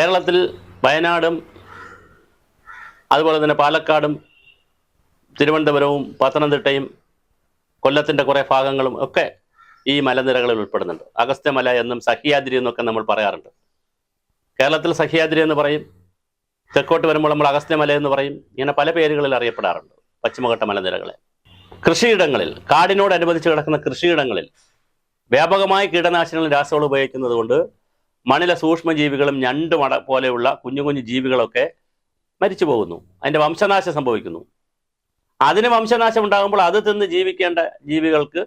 കേരളത്തിൽ വയനാടും അതുപോലെ തന്നെ പാലക്കാടും തിരുവനന്തപുരവും പത്തനംതിട്ടയും കൊല്ലത്തിന്റെ കുറേ ഭാഗങ്ങളും ഒക്കെ ഈ മലനിരകളിൽ ഉൾപ്പെടുന്നുണ്ട്. അഗസ്ത്യമല എന്നും സഹ്യാദ്രി എന്നൊക്കെ നമ്മൾ പറയാറുണ്ട്. കേരളത്തിൽ സഹ്യാദ്രി എന്ന് പറയും തെക്കോട്ട് വരുമ്പോൾ നമ്മൾ അഗസ്ത്യമല എന്ന് പറയും ഇങ്ങനെ പല പേരുകളിൽ അറിയപ്പെടാറുണ്ട് പശ്ചിമഘട്ട മലനിരകളെ. കൃഷിയിടങ്ങളിൽ കാടിനോടനുബന്ധിച്ച് കിടക്കുന്ന കൃഷിയിടങ്ങളിൽ വ്യാപകമായ കീടനാശിനികളും രാസവളം ഉപയോഗിക്കുന്നത് കൊണ്ട് മണ്ണിലെ സൂക്ഷ്മജീവികളും ഞണ്ട് മട പോലെയുള്ള കുഞ്ഞു കുഞ്ഞു ജീവികളൊക്കെ മരിച്ചു പോകുന്നു. അതിന്റെ വംശനാശം സംഭവിക്കുന്നു. അതിന് വംശനാശം ഉണ്ടാകുമ്പോൾ അത് തിന്ന് ജീവിക്കേണ്ട ജീവികൾക്ക്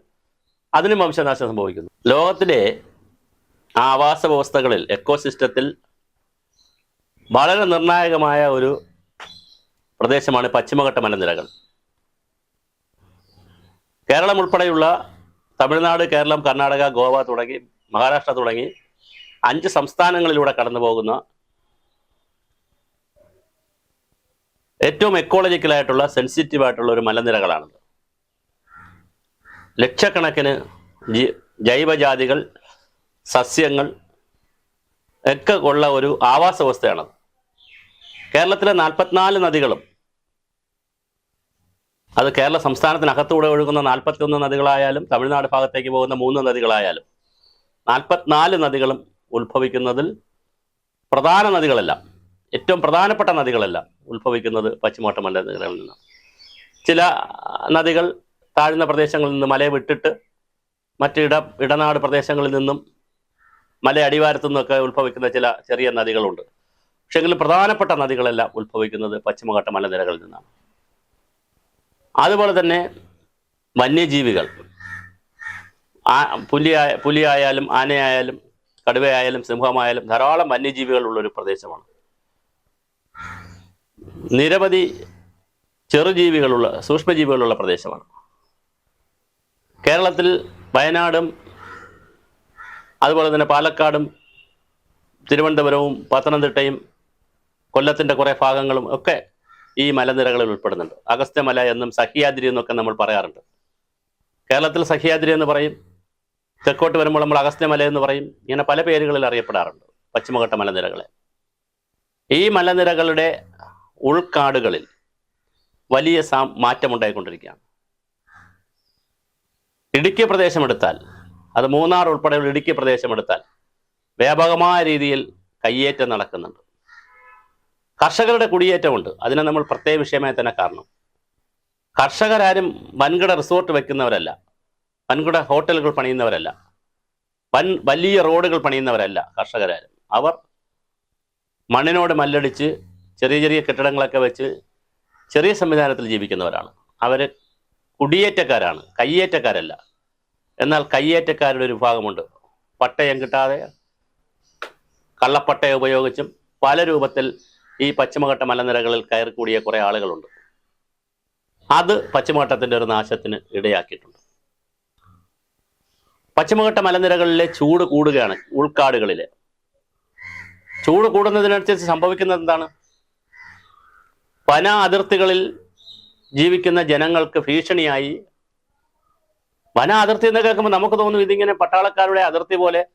അതിനും വംശനാശം സംഭവിക്കുന്നു. ലോകത്തിലെ ആവാസ വ്യവസ്ഥകളിൽ എക്കോസിസ്റ്റത്തിൽ വളരെ നിർണായകമായ ഒരു പ്രദേശമാണ് പശ്ചിമഘട്ട മലനിരകൾ കേരളം ഉൾപ്പെടെയുള്ള തമിഴ്നാട് കേരളം കർണാടക ഗോവ തുടങ്ങി മഹാരാഷ്ട്ര തുടങ്ങി അഞ്ച് സംസ്ഥാനങ്ങളിലൂടെ കടന്നു പോകുന്ന ഏറ്റവും എക്കോളജിക്കലായിട്ടുള്ള സെൻസിറ്റീവ് ആയിട്ടുള്ള ഒരു മലനിരകളാണിത്. ലക്ഷക്കണക്കിന് ജൈവജാതികൾ സസ്യങ്ങൾ ഒക്കെ ഉള്ള ഒരു ആവാസ വ്യവസ്ഥയാണത്. കേരളത്തിലെ നാൽപ്പത്തിനാല് നദികളും അത് കേരള സംസ്ഥാനത്തിനകത്തൂടെ ഒഴുകുന്ന നാൽപ്പത്തിയൊന്ന് നദികളായാലും തമിഴ്നാട് ഭാഗത്തേക്ക് പോകുന്ന മൂന്ന് നദികളായാലും നാൽപ്പത്തിനാല് നദികളും ഉത്ഭവിക്കുന്നതിൽ പ്രധാന നദികളെല്ലാം ഏറ്റവും പ്രധാനപ്പെട്ട നദികളെല്ലാം ഉത്ഭവിക്കുന്നത് പശ്ചിമഘട്ട മലനിരകളിൽ നിന്നാണ്. ചില നദികൾ താഴ്ന്ന പ്രദേശങ്ങളിൽ നിന്ന് മലയെ വിട്ടിട്ട് മറ്റ് ഇട ഇടനാട് പ്രദേശങ്ങളിൽ നിന്നും മല അടിവാരത്തു നിന്നൊക്കെ ഉത്ഭവിക്കുന്ന ചില ചെറിയ നദികളുണ്ട്. പക്ഷെങ്കിലും പ്രധാനപ്പെട്ട നദികളെല്ലാം ഉത്ഭവിക്കുന്നത് പശ്ചിമഘട്ട മലനിരകളിൽ നിന്നാണ്. അതുപോലെ തന്നെ വന്യജീവികൾ പുലിയായ പുലിയായാലും ആനയായാലും കടുവയായാലും സിംഹമായാലും ധാരാളം വന്യജീവികൾ ഉള്ളൊരു പ്രദേശമാണ്. നിരവധി ചെറുജീവികളുള്ള സൂക്ഷ്മജീവികളുള്ള പ്രദേശമാണ്. കേരളത്തിൽ വയനാടും അതുപോലെ തന്നെ പാലക്കാടും തിരുവനന്തപുരവും പത്തനംതിട്ടയും കൊല്ലത്തിന്റെ കുറേ ഭാഗങ്ങളും ഒക്കെ ഈ മലനിരകളിൽ ഉൾപ്പെടുന്നുണ്ട്. അഗസ്ത്യമല എന്നും സഹ്യാദ്രി എന്നൊക്കെ നമ്മൾ പറയാറുണ്ട്. കേരളത്തിൽ സഹ്യാദ്രി എന്ന് പറയും തെക്കോട്ട് വരുമ്പോൾ നമ്മൾ അഗസ്ത്യമല എന്ന് പറയും. ഇങ്ങനെ പല പേരുകളിൽ അറിയപ്പെടാറുണ്ട്. പശ്ചിമഘട്ട മലനിരകളെ. ഈ മലനിരകളുടെ ഉൾക്കാടുകളിൽ വലിയ സാ മാറ്റമുണ്ടായിക്കൊണ്ടിരിക്കുകയാണ്. ഇടുക്കി പ്രദേശമെടുത്താൽ അത് മൂന്നാർ ഉൾപ്പെടെയുള്ള ഇടുക്കി പ്രദേശമെടുത്താൽ വ്യാപകമായ രീതിയിൽ കയ്യേറ്റം നടക്കുന്നുണ്ട്. കർഷകരുടെ കുടിയേറ്റമുണ്ട്. അതിനെ നമ്മൾ പ്രത്യേക വിഷയമായി തന്നെ കാരണം കർഷകരാരും വൻകിട റിസോർട്ട് വെക്കുന്നവരല്ല. വൻകിട ഹോട്ടലുകൾ പണിയുന്നവരല്ല. വൻ വലിയ റോഡുകൾ പണിയുന്നവരല്ല കർഷകരാരും അവർ മണ്ണിനോട് മല്ലടിച്ച് ചെറിയ ചെറിയ കെട്ടിടങ്ങളൊക്കെ വെച്ച് ചെറിയ സംവിധാനത്തിൽ ജീവിക്കുന്നവരാണ്. അവർ കുടിയേറ്റക്കാരാണ് കയ്യേറ്റക്കാരല്ല. എന്നാൽ കയ്യേറ്റക്കാരുടെ ഒരു വിഭാഗമുണ്ട്. പട്ടയം കിട്ടാതെ കള്ളപ്പട്ടയം ഉപയോഗിച്ചും പല രൂപത്തിൽ ഈ പശ്ചിമഘട്ട മലനിരകളിൽ കയറി കൂടിയ കുറേ ആളുകളുണ്ട്. അത് പശ്ചിമഘട്ടത്തിന്റെ ഒരു നാശത്തിന് ഇടയാക്കിയിട്ടുണ്ട്. പശ്ചിമഘട്ട മലനിരകളിലെ ചൂട് കൂടുകയാണ് ഉൾക്കാടുകളിൽ ചൂട് കൂടുന്നതിനനുസരിച്ച് സംഭവിക്കുന്നത് എന്താണ്? വന അതിർത്തികളിൽ ജീവിക്കുന്ന ജനങ്ങൾക്ക് ഭീഷണിയായി. വന അതിർത്തി എന്ന് കേൾക്കുമ്പോൾ നമുക്ക് തോന്നും ഇതിങ്ങനെ പട്ടാളക്കാരുടെ അതിർത്തി പോലെ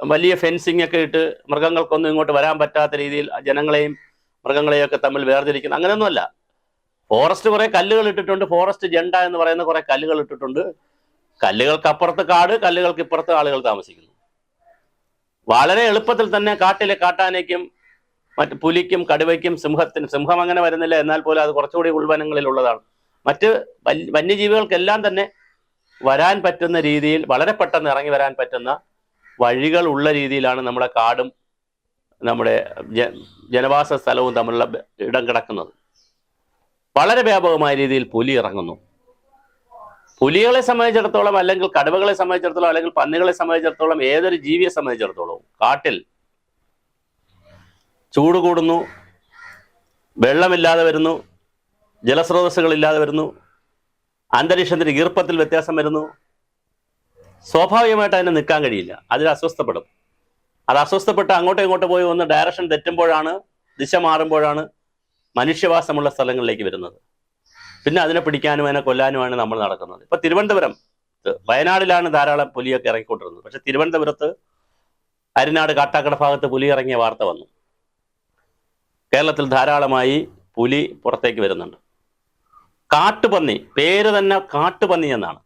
വലിയ ഫെൻസിംഗ് ഒക്കെ ഇട്ട് മൃഗങ്ങൾക്കൊന്നും ഇങ്ങോട്ട് വരാൻ പറ്റാത്ത രീതിയിൽ ജനങ്ങളെയും മൃഗങ്ങളെയും ഒക്കെ തമ്മിൽ വേർതിരിക്കുന്നു. അങ്ങനെയൊന്നുമല്ല. ഫോറസ്റ്റ് കുറെ കല്ലുകൾ ഇട്ടിട്ടുണ്ട്. ഫോറസ്റ്റ് ജെണ്ട എന്ന് പറയുന്ന കുറെ കല്ലുകൾ ഇട്ടിട്ടുണ്ട്. കല്ലുകൾക്ക് അപ്പുറത്ത് കാട് കല്ലുകൾക്ക് ഇപ്പുറത്ത് ആളുകൾ താമസിക്കുന്നു. വളരെ എളുപ്പത്തിൽ തന്നെ കാട്ടിലെ കാട്ടാനയ്ക്കും മറ്റ് പുലിക്കും കടുവയ്ക്കും സിംഹത്തിന് സിംഹം അങ്ങനെ വരുന്നില്ല. എന്നാൽ പോലും അത് കുറച്ചുകൂടി ഉൾവനങ്ങളിൽ ഉള്ളതാണ് മറ്റ് വന്യജീവികൾക്കെല്ലാം തന്നെ വരാൻ പറ്റുന്ന രീതിയിൽ വളരെ പെട്ടെന്ന് ഇറങ്ങി വരാൻ പറ്റുന്ന വഴികൾ ഉള്ള രീതിയിലാണ് നമ്മുടെ കാടും നമ്മുടെ ജനവാസ സ്ഥലവും തമ്മിലുള്ള ഇടം കിടക്കുന്നത്. വളരെ വ്യാപകമായ രീതിയിൽ പുലി ഇറങ്ങുന്നു. പുലികളെ സംബന്ധിച്ചിടത്തോളം അല്ലെങ്കിൽ കടുവകളെ സംബന്ധിച്ചിടത്തോളം അല്ലെങ്കിൽ പന്നികളെ സംബന്ധിച്ചിടത്തോളം ഏതൊരു ജീവിയെ സംബന്ധിച്ചിടത്തോളം കാട്ടിൽ ചൂട് കൂടുന്നു വെള്ളമില്ലാതെ വരുന്നു ജലസ്രോതസ്സുകളില്ലാതെ വരുന്നു അന്തരീക്ഷത്തിന്റെ ഈർപ്പത്തിൽ വ്യത്യാസം വരുന്നു. സ്വാഭാവികമായിട്ട് അതിനെ നിൽക്കാൻ കഴിയില്ല. അതിൽ അസ്വസ്ഥപ്പെടും. അത് അസ്വസ്ഥപ്പെട്ട് അങ്ങോട്ടും ഇങ്ങോട്ടും പോയി ഒന്ന് ഡയറക്ഷൻ തെറ്റുമ്പോഴാണ് ദിശ മാറുമ്പോഴാണ് മനുഷ്യവാസമുള്ള സ്ഥലങ്ങളിലേക്ക് വരുന്നത്. പിന്നെ അതിനെ പിടിക്കാനും അതിനെ കൊല്ലാനുമാണ് നമ്മൾ നടക്കുന്നത്. ഇപ്പൊ തിരുവനന്തപുരം വയനാടിലാണ് ധാരാളം പുലിയൊക്കെ ഇറങ്ങിക്കൊണ്ടിരുന്നത്. പക്ഷെ തിരുവനന്തപുരത്ത് അരിനാട് കാട്ടാക്കട ഭാഗത്ത് പുലി ഇറങ്ങിയ വാർത്ത വന്നു. കേരളത്തിൽ ധാരാളമായി പുലി പുറത്തേക്ക് വരുന്നുണ്ട്. കാട്ടുപന്നി പേര് തന്നെ കാട്ടുപന്നി എന്നാണ്.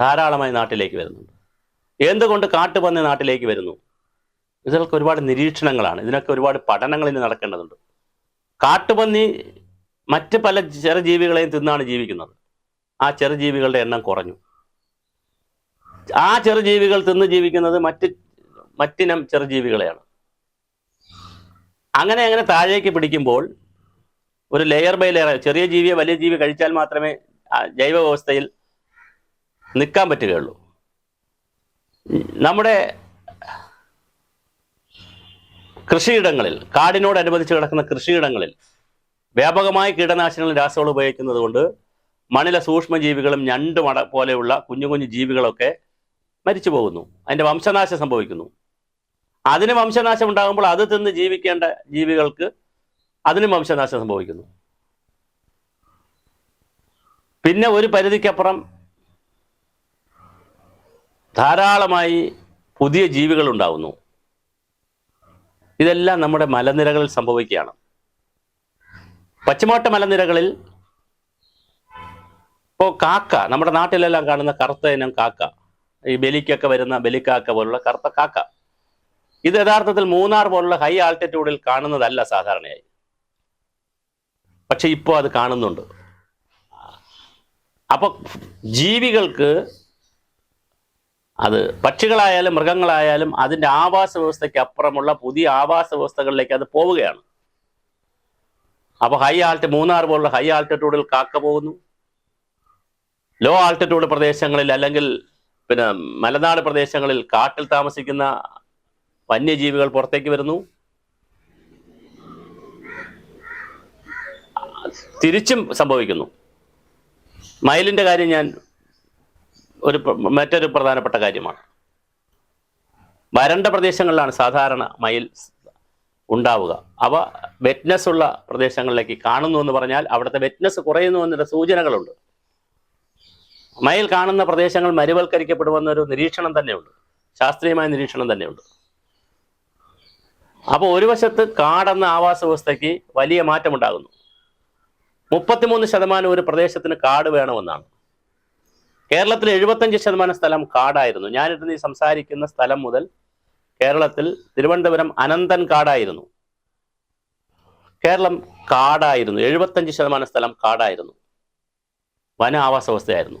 ധാരാളമായി നാട്ടിലേക്ക് വരുന്നുണ്ട്. എന്തുകൊണ്ട് കാട്ടുപന്നി നാട്ടിലേക്ക് വരുന്നു? ഇതിനൊക്കെ ഒരുപാട് നിരീക്ഷണങ്ങളാണ്. ഇതിനൊക്കെ ഒരുപാട് പഠനങ്ങൾ ഇനി നടക്കേണ്ടതുണ്ട്. കാട്ടുപന്നി മറ്റ് പല ചെറുജീവികളെയും തിന്നാണ് ജീവിക്കുന്നത്. ആ ചെറുജീവികളുടെ എണ്ണം കുറഞ്ഞു. ആ ചെറുജീവികൾ തിന്ന് ജീവിക്കുന്നത് മറ്റ് മറ്റിനം ചെറുജീവികളെയാണ്. അങ്ങനെ അങ്ങനെ താഴേക്ക് പിടിക്കുമ്പോൾ ഒരു ലെയർ ബൈ ലെയർ ചെറിയ ജീവിയെ വലിയ ജീവി കഴിച്ചാൽ മാത്രമേ ജൈവ വ്യവസ്ഥയിൽ നിൽക്കാൻ പറ്റുകയുള്ളൂ. നമ്മുടെ കൃഷിയിടങ്ങളിൽ കാടിനോടനുബന്ധിച്ച് കിടക്കുന്ന കൃഷിയിടങ്ങളിൽ വ്യാപകമായ കീടനാശിനികളും രാസവളം ഉപയോഗിക്കുന്നത് കൊണ്ട് മണ്ണിലെ സൂക്ഷ്മജീവികളും ഞണ്ട് മട പോലെയുള്ള കുഞ്ഞു കുഞ്ഞു ജീവികളൊക്കെ മരിച്ചു പോകുന്നു. അതിന്റെ വംശനാശം സംഭവിക്കുന്നു. അതിന് വംശനാശം ഉണ്ടാകുമ്പോൾ അത് തിന്ന് ജീവിക്കേണ്ട ജീവികൾക്ക് അതിനും വംശനാശം സംഭവിക്കുന്നു. പിന്നെ ഒരു പരിധിക്കപ്പുറം ധാരാളമായി പുതിയ ജീവികൾ ഉണ്ടാകുന്നു ഇതെല്ലാം നമ്മുടെ മലനിരകളിൽ സംഭവിക്കുകയാണ്. പശ്ചിമോട്ട മലനിരകളിൽ ഇപ്പോൾ കാക്ക നമ്മുടെ നാട്ടിലെല്ലാം കാണുന്ന കറുത്ത ഇനം കാക്ക ഈ ബലിക്കൊക്കെ വരുന്ന ബലിക്കാക്ക പോലുള്ള കറുത്ത കാക്ക. ഇത് യഥാർത്ഥത്തിൽ മൂന്നാർ പോലുള്ള ഹൈ ആൾട്ടിറ്റ്യൂഡിൽ കാണുന്നതല്ല സാധാരണയായി. പക്ഷെ ഇപ്പോൾ അത് കാണുന്നുണ്ട്. അപ്പൊ ജീവികൾക്ക് അത് പക്ഷികളായാലും മൃഗങ്ങളായാലും അതിന്റെ ആവാസ വ്യവസ്ഥയ്ക്ക് അപ്പുറമുള്ള പുതിയ ആവാസ വ്യവസ്ഥകളിലേക്ക് അത് പോവുകയാണ്. അപ്പൊ ഹൈ ആൾട്ട് മൂന്നാർ പോലുള്ള ഹൈ ആൾട്ടിറ്റ്യൂഡിൽ കാക്ക പോകുന്നു. ലോ ആൾട്ടിറ്റ്യൂഡ് പ്രദേശങ്ങളിൽ അല്ലെങ്കിൽ പിന്നെ മലനാട് പ്രദേശങ്ങളിൽ കാട്ടിൽ താമസിക്കുന്ന വന്യജീവികൾ പുറത്തേക്ക് വരുന്നു. തിരിച്ചും സംഭവിക്കുന്നു. മയിലിന്റെ കാര്യം ഞാൻ ഒരു മറ്റൊരു പ്രധാനപ്പെട്ട കാര്യമാണ്. വരണ്ട പ്രദേശങ്ങളിലാണ് സാധാരണ മയിൽ ഉണ്ടാവുക. അവ വെറ്റ്നസ് ഉള്ള പ്രദേശങ്ങളിലേക്ക് കാണുന്നു എന്ന് പറഞ്ഞാൽ അവിടുത്തെ വെറ്റ്നസ് കുറയുന്നു എന്നൊരു സൂചനകളുണ്ട്. മയിൽ കാണുന്ന പ്രദേശങ്ങൾ മരുവൽക്കരിക്കപ്പെടുമെന്നൊരു നിരീക്ഷണം തന്നെയുണ്ട്. ശാസ്ത്രീയമായ നിരീക്ഷണം തന്നെയുണ്ട്. അപ്പോൾ ഒരു വശത്ത് കാടെന്ന ആവാസ വ്യവസ്ഥയ്ക്ക് വലിയ മാറ്റമുണ്ടാകുന്നു. മുപ്പത്തിമൂന്ന് ശതമാനം ഒരു പ്രദേശത്തിന് കാട് വേണമെന്നാണ്. കേരളത്തിൽ എഴുപത്തഞ്ച് ശതമാനം സ്ഥലം കാടായിരുന്നു. ഞാനിരുന്ന് ഈ സംസാരിക്കുന്ന സ്ഥലം മുതൽ കേരളത്തിൽ തിരുവനന്തപുരം അനന്തൻ കാടായിരുന്നു. കേരളം കാടായിരുന്നു. എഴുപത്തഞ്ച് ശതമാനം സ്ഥലം കാടായിരുന്നു. വന ആവാസ വ്യവസ്ഥയായിരുന്നു.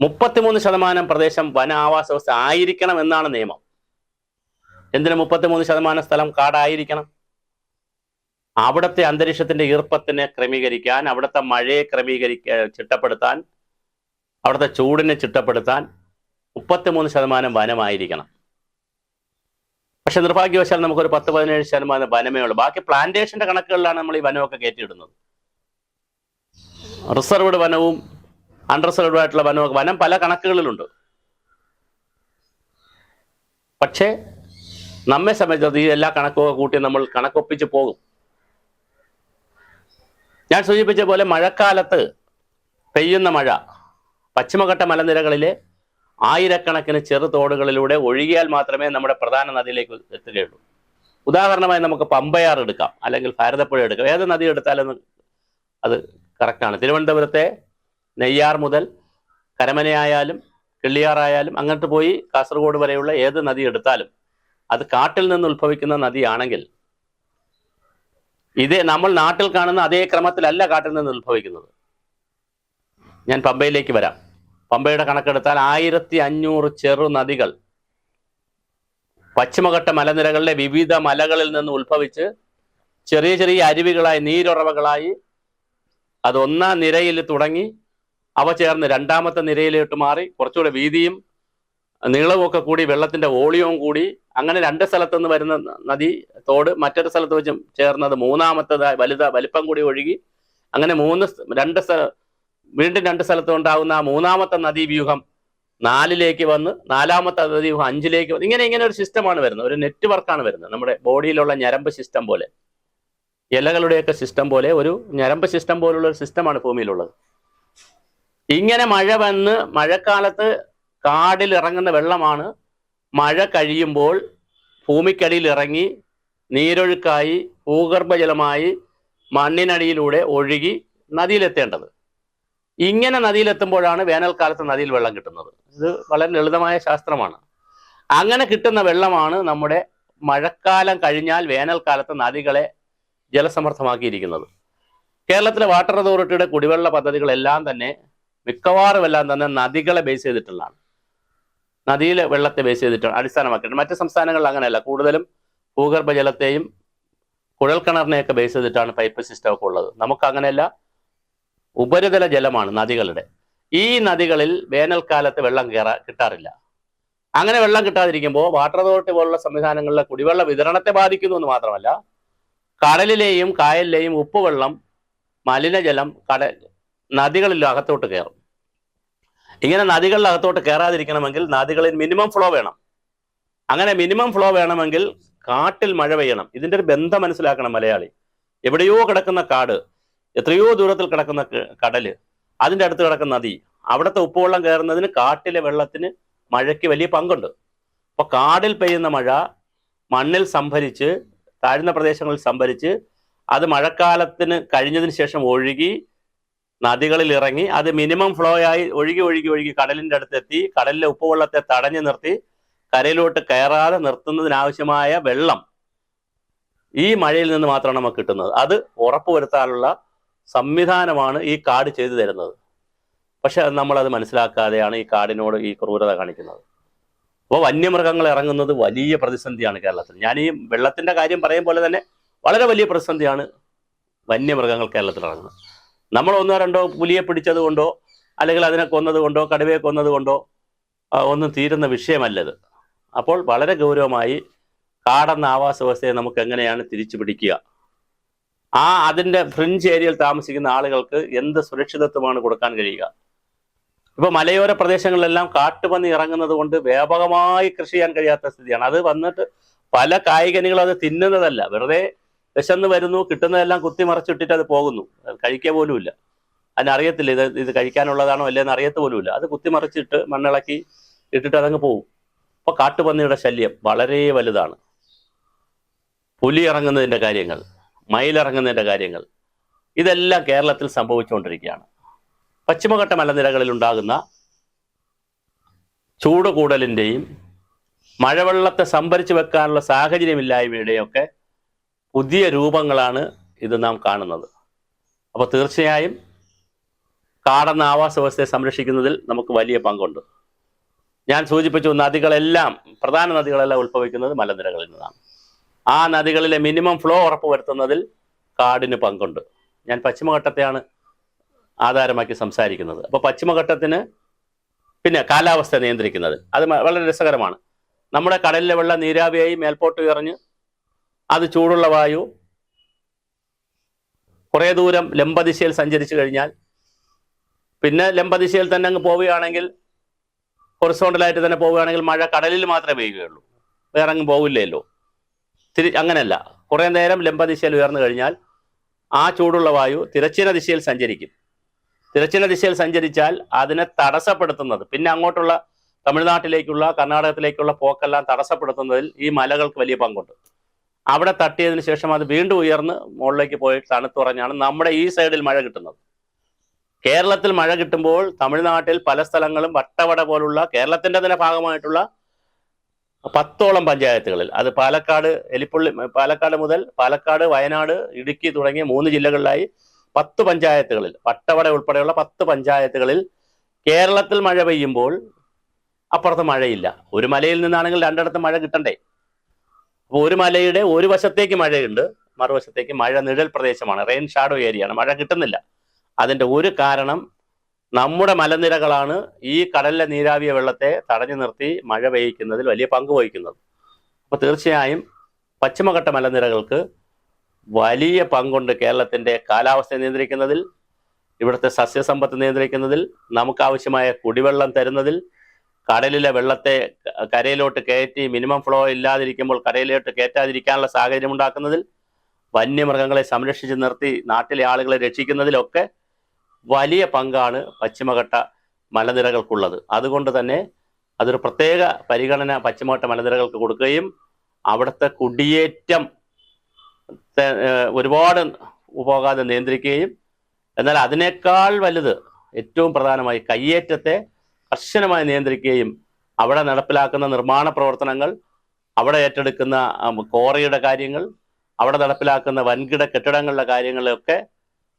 മുപ്പത്തിമൂന്ന് ശതമാനം പ്രദേശം വന ആവാസ വ്യവസ്ഥ ആയിരിക്കണം എന്നാണ് നിയമം. എന്തിനു മുപ്പത്തിമൂന്ന് ശതമാനം സ്ഥലം കാടായിരിക്കണം? അവിടുത്തെ അന്തരീക്ഷത്തിന്റെ ഈർപ്പത്തിനെ ക്രമീകരിക്കാൻ അവിടുത്തെ മഴയെ ക്രമീകരിക്ക ചിട്ടപ്പെടുത്താൻ അവിടുത്തെ ചൂടിനെ ചിട്ടപ്പെടുത്താൻ മുപ്പത്തിമൂന്ന് ശതമാനം വനമായിരിക്കണം. പക്ഷെ നിർഭാഗ്യവശാൽ നമുക്കൊരു പത്ത് പതിനേഴ് ശതമാനം വനമേ ഉള്ളൂ. ബാക്കി പ്ലാന്റേഷന്റെ കണക്കുകളിലാണ് നമ്മൾ ഈ വനമൊക്കെ കയറ്റിയിടുന്നത്. റിസർവ്ഡ് വനവും അൺറിസർവ്ഡ് ആയിട്ടുള്ള വനവും വനം പല കണക്കുകളിലുണ്ട്. പക്ഷേ നമ്മെ സംബന്ധിച്ചത് ഈ എല്ലാ കണക്കൊക്കെ കൂട്ടി നമ്മൾ കണക്കൊപ്പിച്ച് പോകും. ഞാൻ സൂചിപ്പിച്ച പോലെ മഴക്കാലത്ത് പെയ്യുന്ന മഴ പശ്ചിമഘട്ട മലനിരകളിലെ ആയിരക്കണക്കിന് ചെറു തോടുകളിലൂടെ ഒഴുകിയാൽ മാത്രമേ നമ്മുടെ പ്രധാന നദിയിലേക്ക് എത്തുകയുള്ളൂ. ഉദാഹരണമായി നമുക്ക് പമ്പയാർ എടുക്കാം അല്ലെങ്കിൽ ഭാരതപ്പുഴ എടുക്കാം. ഏത് നദി എടുത്താലും അത് കറക്റ്റാണ് തിരുവനന്തപുരത്തെ നെയ്യാർ മുതൽ കരമനയായാലും കിള്ളിയാറായാലും അങ്ങോട്ട് പോയി കാസർഗോഡ് വരെയുള്ള ഏത് നദി എടുത്താലും അത് കാട്ടിൽ നിന്ന് ഉത്ഭവിക്കുന്ന നദിയാണെങ്കിൽ ഇതേ നമ്മൾ നാട്ടിൽ കാണുന്ന അതേ ക്രമത്തിലല്ല കാട്ടിൽ നിന്ന് ഉത്ഭവിക്കുന്നത്. ഞാൻ പമ്പയിലേക്ക് വരാം. പമ്പയുടെ കണക്കെടുത്താൽ ആയിരത്തി അഞ്ഞൂറ് ചെറു നദികൾ പശ്ചിമഘട്ട മലനിരകളിലെ വിവിധ മലകളിൽ നിന്ന് ഉത്ഭവിച്ച് ചെറിയ ചെറിയ അരുവികളായി നീരുറവകളായി അത് ഒന്നാം നിരയിൽ തുടങ്ങി അവ ചേർന്ന് രണ്ടാമത്തെ നിരയിലോട്ട് മാറി. കുറച്ചുകൂടെ വീതിയും നീളവും ഒക്കെ കൂടി വെള്ളത്തിന്റെ ഓളിയവും കൂടി അങ്ങനെ രണ്ട് സ്ഥലത്തു നിന്ന് വരുന്ന നദി തോട് മറ്റൊരു സ്ഥലത്ത് വെച്ച് ചേർന്നത് മൂന്നാമത്തേതായി വലുത വലിപ്പം കൂടി ഒഴുകി. അങ്ങനെ മൂന്ന് രണ്ട് സ്ഥല വീണ്ടും രണ്ട് സ്ഥലത്തും ഉണ്ടാകുന്ന മൂന്നാമത്തെ നദീവ്യൂഹം നാലിലേക്ക് വന്ന് നാലാമത്തെ നദീവ്യൂഹം അഞ്ചിലേക്ക് വന്ന് ഇങ്ങനെ ഇങ്ങനെ ഒരു സിസ്റ്റമാണ് വരുന്നത്. ഒരു നെറ്റ്വർക്കാണ് വരുന്നത്. നമ്മുടെ ബോഡിയിലുള്ള ഞരമ്പ് സിസ്റ്റം പോലെ ഇലകളുടെയൊക്കെ സിസ്റ്റം പോലെ ഒരു ഞരമ്പ് സിസ്റ്റം പോലുള്ള ഒരു സിസ്റ്റമാണ് ഭൂമിയിലുള്ളത്. ഇങ്ങനെ മഴ വന്ന് മഴക്കാലത്ത് കാടിൽ ഇറങ്ങുന്ന വെള്ളമാണ്. മഴ കഴിയുമ്പോൾ ഭൂമിക്കടിയിൽ ഇറങ്ങി നീരൊഴുക്കായി ഭൂഗർഭജലമായി മണ്ണിനടിയിലൂടെ ഒഴുകി നദിയിലെത്തേണ്ടത്. ഇങ്ങനെ നദിയിലെത്തുമ്പോഴാണ് വേനൽക്കാലത്ത് നദിയിൽ വെള്ളം കിട്ടുന്നത്. ഇത് വളരെ ലളിതമായ ശാസ്ത്രമാണ്. അങ്ങനെ കിട്ടുന്ന വെള്ളമാണ് നമ്മുടെ മഴക്കാലം കഴിഞ്ഞാൽ വേനൽക്കാലത്ത് നദികളെ ജലസമർത്ഥമാക്കിയിരിക്കുന്നത്. കേരളത്തിലെ വാട്ടർ അതോറിറ്റിയുടെ കുടിവെള്ള പദ്ധതികളെല്ലാം തന്നെ മിക്കവാറും എല്ലാം തന്നെ നദികളെ ബേസ് ചെയ്തിട്ടുള്ളതാണ്. നദിയിലെ വെള്ളത്തെ ബേസ് ചെയ്തിട്ടാണ് അടിസ്ഥാനമാക്കിയിട്ട് മറ്റ് സംസ്ഥാനങ്ങളിൽ അങ്ങനെയല്ല. കൂടുതലും ഭൂഗർഭജലത്തെയും കുഴൽക്കിണറിനെയൊക്കെ ബേസ് ചെയ്തിട്ടാണ് പൈപ്പ് സിസ്റ്റം ഒക്കെ ഉള്ളത്. നമുക്ക് അങ്ങനെയല്ല ഉപരിതല ജലമാണ് നദികളുടെ. ഈ നദികളിൽ വേനൽക്കാലത്ത് വെള്ളം കയറാ കിട്ടാറില്ല. അങ്ങനെ വെള്ളം കിട്ടാതിരിക്കുമ്പോൾ വാട്ടർ അതോറിറ്റി പോലുള്ള സംവിധാനങ്ങളിലെ കുടിവെള്ള വിതരണത്തെ ബാധിക്കുന്നു എന്ന് മാത്രമല്ല കടലിലെയും കായലിലെയും ഉപ്പുവെള്ളം മലിനജലം കട നദികളിൽ അകത്തോട്ട് കയറും. ഇങ്ങനെ നദികളിൽ അകത്തോട്ട് കയറാതിരിക്കണമെങ്കിൽ നദികളിൽ മിനിമം ഫ്ലോ വേണം. അങ്ങനെ മിനിമം ഫ്ലോ വേണമെങ്കിൽ കാട്ടിൽ മഴ പെയ്യണം. ഇതിന്റെ ഒരു ബന്ധം മനസ്സിലാക്കണം മലയാളി. എവിടെയോ കിടക്കുന്ന കാട് എത്രയോ ദൂരത്തിൽ കിടക്കുന്ന കടൽ അതിന്റെ അടുത്ത് കിടക്കുന്ന നദി അവിടുത്തെ ഉപ്പുവെള്ളം കയറുന്നതിന് കാട്ടിലെ വെള്ളത്തിന് മഴയ്ക്ക് വലിയ പങ്കുണ്ട്. അപ്പൊ കാടിൽ പെയ്യുന്ന മഴ മണ്ണിൽ സംഭരിച്ച് താഴ്ന്ന പ്രദേശങ്ങളിൽ സംഭരിച്ച് അത് മഴക്കാലത്തിന് കഴിഞ്ഞതിന് ശേഷം ഒഴുകി നദികളിൽ ഇറങ്ങി അത് മിനിമം ഫ്ലോ ആയി ഒഴുകി ഒഴുകി ഒഴുകി കടലിന്റെ അടുത്തെത്തി കടലിലെ ഉപ്പുവെള്ളത്തെ തടഞ്ഞു നിർത്തി കരയിലോട്ട് കയറാതെ നിർത്തുന്നതിനാവശ്യമായ വെള്ളം ഈ മഴയിൽ നിന്ന് മാത്രമാണ് നമുക്ക് കിട്ടുന്നത്. അത് ഉറപ്പുവരുത്താനുള്ള സംവിധാനമാണ് ഈ കാർഡ് ചെയ്തു തരുന്നത്. പക്ഷെ നമ്മളത് മനസ്സിലാക്കാതെയാണ് ഈ കാർഡിനോട് ഈ ക്രൂരത കാണിക്കുന്നത്. അപ്പോൾ വന്യമൃഗങ്ങൾ ഇറങ്ങുന്നത് വലിയ പ്രതിസന്ധിയാണ് കേരളത്തിൽ. ഞാൻ ഈ വെള്ളത്തിന്റെ കാര്യം പറയും പോലെ തന്നെ വളരെ വലിയ പ്രതിസന്ധിയാണ് വന്യമൃഗങ്ങൾ കേരളത്തിൽ ഇറങ്ങുന്നത്. നമ്മൾ ഒന്നോ രണ്ടോ പുലിയെ പിടിച്ചത് കൊണ്ടോ അല്ലെങ്കിൽ അതിനെ കൊന്നത് കൊണ്ടോ കടുവയെ കൊന്നത് കൊണ്ടോ ഒന്നും തീരുന്ന വിഷയമല്ലത്. അപ്പോൾ വളരെ ഗൗരവമായി കാടെന്ന ആവാസ വ്യവസ്ഥയെ നമുക്ക് എങ്ങനെയാണ് തിരിച്ചു പിടിക്കുക ആ അതിന്റെ ഫ്രിഞ്ച് ഏരിയയിൽ താമസിക്കുന്ന ആളുകൾക്ക് എന്ത് സുരക്ഷിതത്വമാണ് കൊടുക്കാൻ കഴിയുക? ഇപ്പൊ മലയോര പ്രദേശങ്ങളിലെല്ലാം കാട്ടുപന്നി ഇറങ്ങുന്നത് കൊണ്ട് വ്യാപകമായി കൃഷി ചെയ്യാൻ കഴിയാത്ത സ്ഥിതിയാണ്. അത് വന്നിട്ട് പല കായികനികളും അത് തിന്നുന്നതല്ല. വെറുതെ വിശന്ന് വരുന്നു കിട്ടുന്നതെല്ലാം കുത്തി മറച്ചിട്ടിട്ട് അത് പോകുന്നു. കഴിക്കുക പോലുമില്ല. അതിനറിയത്തില്ല ഇത് ഇത് കഴിക്കാനുള്ളതാണോ അല്ലേന്ന് അറിയത്ത് പോലുമില്ല. അത് കുത്തിമറിച്ചിട്ട് മണ്ണിളക്കി ഇട്ടിട്ട് അതങ്ങ് പോകും അപ്പൊ കാട്ടുപന്നിയുടെ ശല്യം വളരെ വലുതാണ്. പുലി ഇറങ്ങുന്നതിന്റെ കാര്യങ്ങൾ. മയിലിറങ്ങുന്നതിന്റെ കാര്യങ്ങൾ. ഇതെല്ലാം കേരളത്തിൽ സംഭവിച്ചുകൊണ്ടിരിക്കുകയാണ്. പശ്ചിമഘട്ട മലനിരകളിൽ ഉണ്ടാകുന്ന ചൂട് കൂടലിന്റെയും മഴവെള്ളത്തെ സംഭരിച്ചു വെക്കാനുള്ള സാഹചര്യമില്ലായ്മയുടെയും ഒക്കെ പുതിയ രൂപങ്ങളാണ് ഇത് നാം കാണുന്നത്. അപ്പോൾ തീർച്ചയായും കാടന്ന ആവാസ വ്യവസ്ഥയെ സംരക്ഷിക്കുന്നതിൽ നമുക്ക് വലിയ പങ്കുണ്ട്. ഞാൻ സൂചിപ്പിച്ചു നദികളെല്ലാം പ്രധാന നദികളെല്ലാം ഉത്ഭവിക്കുന്നത് മലനിരകളിൽ നിന്നാണ്. ആ നദികളിലെ മിനിമം ഫ്ലോ ഉറപ്പുവരുത്തുന്നതിൽ കാടിന് പങ്കുണ്ട്. ഞാൻ പശ്ചിമഘട്ടത്തെയാണ് ആധാരമാക്കി സംസാരിക്കുന്നത്. അപ്പോൾ പശ്ചിമഘട്ടത്തിന് പിന്നെ കാലാവസ്ഥ നിയന്ത്രിക്കുന്നത്. അത് വളരെ രസകരമാണ്. നമ്മുടെ കടലിലെ വെള്ളം നീരാവിയായി മേൽപോട്ട് ഉയർഞ്ഞ് അത് ചൂടുള്ള വായു കുറേ ദൂരം ലംബദിശയിൽ സഞ്ചരിച്ചു കഴിഞ്ഞാൽ പിന്നെ ലംബദിശയിൽ തന്നെ അങ്ങ് പോവുകയാണെങ്കിൽ ഹൊറിസോണ്ടലായിട്ട് തന്നെ പോവുകയാണെങ്കിൽ മഴ കടലിൽ മാത്രമേ പെയ്യുകയുള്ളൂ. വേറെ അങ്ങ് പോവില്ലല്ലോ. തിരി അങ്ങനെയല്ല കുറേ നേരം ലംബദിശയിൽ ഉയർന്നു കഴിഞ്ഞാൽ ആ ചൂടുള്ള വായു തിരശ്ചീന ദിശയിൽ സഞ്ചരിക്കും. തിരശ്ചീന ദിശയിൽ സഞ്ചരിച്ചാൽ അതിനെ തടസ്സപ്പെടുത്തുന്നത് പിന്നെ അങ്ങോട്ടുള്ള തമിഴ്നാട്ടിലേക്കുള്ള കർണാടകത്തിലേക്കുള്ള പോക്കെല്ലാം തടസ്സപ്പെടുത്തുന്നതിൽ ഈ മലകൾക്ക് വലിയ പങ്കുണ്ട്. അവിടെ തട്ടിയതിന് ശേഷം അത് വീണ്ടും ഉയർന്ന് മുകളിലേക്ക് പോയി തണുത്തുറഞ്ഞാണ് നമ്മുടെ ഈ സൈഡിൽ മഴ കിട്ടുന്നത്. കേരളത്തിൽ മഴ കിട്ടുമ്പോൾ തമിഴ്നാട്ടിൽ പല സ്ഥലങ്ങളും വട്ടവട പോലുള്ള കേരളത്തിന്റെ തന്നെ ഭാഗമായിട്ടുള്ള പത്തോളം പഞ്ചായത്തുകളിൽ. അത് പാലക്കാട് എലിപ്പുള്ളി പാലക്കാട് മുതൽ പാലക്കാട് വയനാട് ഇടുക്കി തുടങ്ങിയ മൂന്ന് ജില്ലകളിലായി പത്ത് പഞ്ചായത്തുകളിൽ വട്ടവട ഉൾപ്പെടെയുള്ള പത്ത് പഞ്ചായത്തുകളിൽ കേരളത്തിൽ മഴ പെയ്യുമ്പോൾ അപ്പുറത്ത് മഴയില്ല. ഒരു മലയിൽ നിന്നാണെങ്കിൽ രണ്ടിടത്ത് മഴ കിട്ടണ്ടേ? അപ്പോൾ ഒരു മലയുടെ ഒരു വശത്തേക്ക് മഴയുണ്ട് മറുവശത്തേക്ക് മഴ നിഴൽ പ്രദേശമാണ് റെയിൻ ഷാഡോ ഏരിയയാണ്. മഴ കിട്ടുന്നില്ല. അതിന്റെ ഒരു കാരണം നമ്മുടെ മലനിരകളാണ് ഈ കടലിലെ നീരാവിയ വെള്ളത്തെ തടഞ്ഞു നിർത്തി മഴ പെയ്യിക്കുന്നതിൽ വലിയ പങ്ക് വഹിക്കുന്നത്. അപ്പോൾ തീർച്ചയായും പശ്ചിമഘട്ട മലനിരകൾക്ക് വലിയ പങ്കുണ്ട് കേരളത്തിന്റെ കാലാവസ്ഥ നിയന്ത്രിക്കുന്നതിൽ ഇവിടുത്തെ സസ്യസമ്പത്ത് നിയന്ത്രിക്കുന്നതിൽ നമുക്ക് ആവശ്യമായ കുടിവെള്ളം തരുന്നതിൽ കടലിലെ വെള്ളത്തെ കരയിലോട്ട് കയറ്റി മിനിമം ഫ്ലോ ഇല്ലാതിരിക്കുമ്പോൾ കരയിലോട്ട് കയറ്റാതിരിക്കാനുള്ള സാഹചര്യം ഉണ്ടാക്കുന്നതിൽ വന്യമൃഗങ്ങളെ സംരക്ഷിച്ച് നിർത്തി നാട്ടിലെ ആളുകളെ രക്ഷിക്കുന്നതിലൊക്കെ വലിയ പങ്കാണ് പശ്ചിമഘട്ട മലനിരകൾക്കുള്ളത്. അതുകൊണ്ട് തന്നെ അതൊരു പ്രത്യേക പരിഗണന പശ്ചിമഘട്ട മലനിരകൾക്ക് കൊടുക്കുകയും അവിടുത്തെ കുടിയേറ്റം ഒരുപാട് പോകാതെ നിയന്ത്രിക്കുകയും എന്നാൽ അതിനേക്കാൾ വലുത് ഏറ്റവും പ്രധാനമായി കയ്യേറ്റത്തെ കർശനമായി നിയന്ത്രിക്കുകയും അവിടെ നടപ്പിലാക്കുന്ന നിർമ്മാണ പ്രവർത്തനങ്ങൾ അവിടെ ഏറ്റെടുക്കുന്ന കോറയുടെ കാര്യങ്ങൾ അവിടെ നടപ്പിലാക്കുന്ന വൻകിട കെട്ടിടങ്ങളുടെ കാര്യങ്ങളൊക്കെ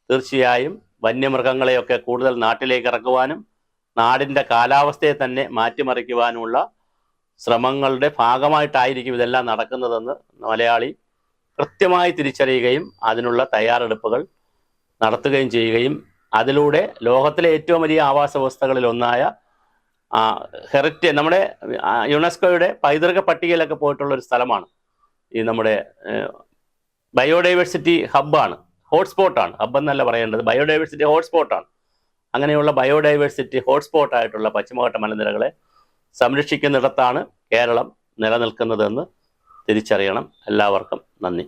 തീർച്ചയായും വന്യമൃഗങ്ങളെയൊക്കെ കൂടുതൽ നാട്ടിലേക്ക് ഇറക്കുവാനും നാടിന്റെ കാലാവസ്ഥയെ തന്നെ മാറ്റിമറിക്കുവാനുമുള്ള ശ്രമങ്ങളുടെ ഭാഗമായിട്ടായിരിക്കും ഇതെല്ലാം നടക്കുന്നതെന്ന് മലയാളി കൃത്യമായി തിരിച്ചറിയുകയും അതിനുള്ള തയ്യാറെടുപ്പുകൾ നടത്തുകയും ചെയ്യുകയും അതിലൂടെ ലോകത്തിലെ ഏറ്റവും വലിയ ആവാസ വ്യവസ്ഥകളിൽ ഒന്നായ ഹെറിറ്റേ നമ്മുടെ യുനെസ്കോയുടെ പൈതൃക പട്ടികയിലൊക്കെ പോയിട്ടുള്ള ഒരു സ്ഥലമാണ്. ഈ നമ്മുടെ ബയോഡൈവേഴ്സിറ്റി ഹബ്ബാണ്. ഹോട്ട്സ്പോട്ടാണ് ഹബ്ബ് എന്നല്ല പറയേണ്ടത്? ബയോഡൈവേഴ്സിറ്റി ഹോട്ട്സ്പോട്ടാണ് അങ്ങനെയുള്ള ബയോഡൈവേഴ്സിറ്റി ഹോട്ട്സ്പോട്ടായിട്ടുള്ള പശ്ചിമഘട്ട മലനിരകളെ സംരക്ഷിക്കുന്നിടത്താണ് കേരളം നിലനിൽക്കുന്നതെന്ന് തിരിച്ചറിയണം. എല്ലാവർക്കും നന്ദി.